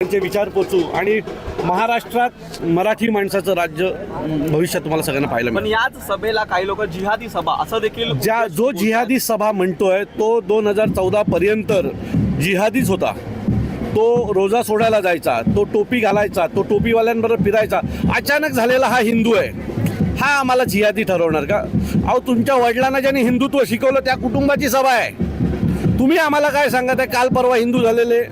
त्यांचे विचार पोचू आणि महाराष्ट्रात मराठी माणसाचं राज्य भविष्यात तुम्हाला सगळ्यांना पाहायला पण मिळेल याच सभेला काही लोक जिहादी सभा असं देखील ज्या जो जिहादी सभा म्हणतोय तो दोन हजार चौदा पर्यंत जिहादीच होता. तो रोजा सोडायला जायचा तो टोपी घालायचा तो टोपीवाल्यांबरोबर फिरायचा. अचानक झालेला हा हिंदू आहे. हा आम्हाला जिहादी ठरवणार का? अहो तुमच्या वडिलांना ज्यांनी हिंदुत्व शिकवलं त्या कुटुंबाची सभा आहे. तुम्ही आम्हाला काय सांगत आहे काल परवा हिंदू झालेले.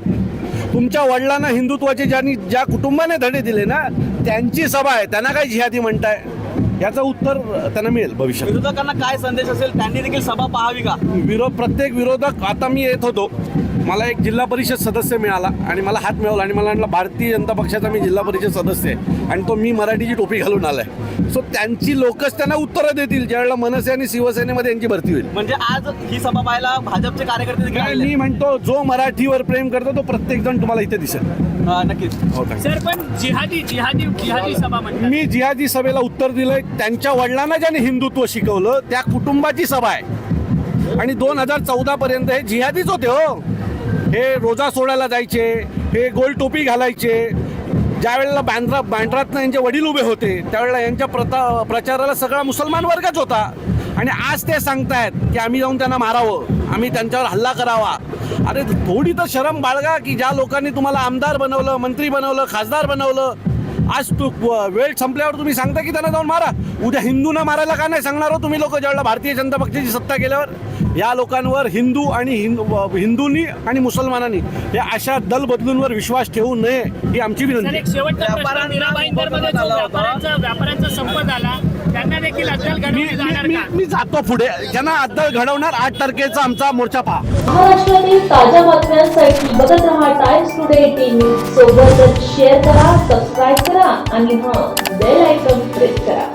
तुमच्या वडिलांना हिंदुत्वाचे ज्यांनी ज्या कुटुंबाने धडे दिले ना त्यांची सभा आहे त्यांना काय जिहादी म्हणताय? याचं उत्तर त्यांना मिळेल भविष्यात. विरोधकांना काय संदेश असेल त्यांनी देखील सभा पाहावी का? विरोध प्रत्येक विरोधक आता मी येत होतो मला एक जिल्हा परिषद सदस्य मिळाला आणि मला हात मिळवला आणि मला म्हटलं भारतीय जनता पक्षाचा मी जिल्हा परिषद सदस्य आहे. आणि तो मी मराठीची टोपी घालून आलाय. सो त्यांची लोकच त्यांना उत्तरं देतील ज्यावेळेला मनसे आणि शिवसेनेमध्ये यांची भरती होईल. म्हणजे आज ही सभा पाहायला भाजपचे कार्यकर्ते मी म्हणतो जो मराठीवर प्रेम करतो तो प्रत्येक जण तुम्हाला इथे दिसेल. नक्कीच. हो सर पण जिहादी जिहादी जिहादी सभा मी जिहादी सभेला उत्तर दिलंय. त्यांच्या वडिलांना ज्याने हिंदुत्व शिकवलं त्या कुटुंबाची सभा आहे. आणि दोन हजार चौदा पर्यंत हे जिहादीच होते हो. हे रोजा सोडायला जायचे हे गोल टोपी घालायचे. ज्या वेळेला बांद्रा बांद्रातनं यांचे वडील उभे होते त्यावेळेला यांच्या प्रता प्रचाराला सगळा मुसलमान वर्गच होता. आणि आज ते सांगतायत की आम्ही जाऊन त्यांना मारावं आम्ही त्यांच्यावर हल्ला करावा. अरे थोडी तर शरम बाळगा की ज्या लोकांनी तुम्हाला आमदार बनवलं मंत्री बनवलं खासदार बनवलं आज तू वेळ संपल्यावर तुम्ही सांगता की त्यांना जाऊन मारा. उद्या हिंदूंना मारायला का नाही सांगणार हो तुम्ही लोक? ज्यावेळेला भारतीय जनता पक्षाची सत्ता गेल्यावर या लोकांवर हिंदू आणि हिंदू हिंदूंनी आणि मुसलमानांनी या अशा दल बदलूंवर विश्वास ठेवू नये ही आमची विनंती शेवटचा व्यापाऱ्यांचा संप झाला त्यांना देखील अद्दल घडवणार मी, जातो पुढे. त्यांना अद्दल घडवणार आठ तारखेचा आमचा मोर्चा पहा. महाराष्ट्रातील ताज्या बातम्यांसाठी बघत रहा टाइम्स टुडे एटीन सोबतच शेअर करा सबस्क्राईब करा आणि हा बेल आयकॉन प्रेस करा.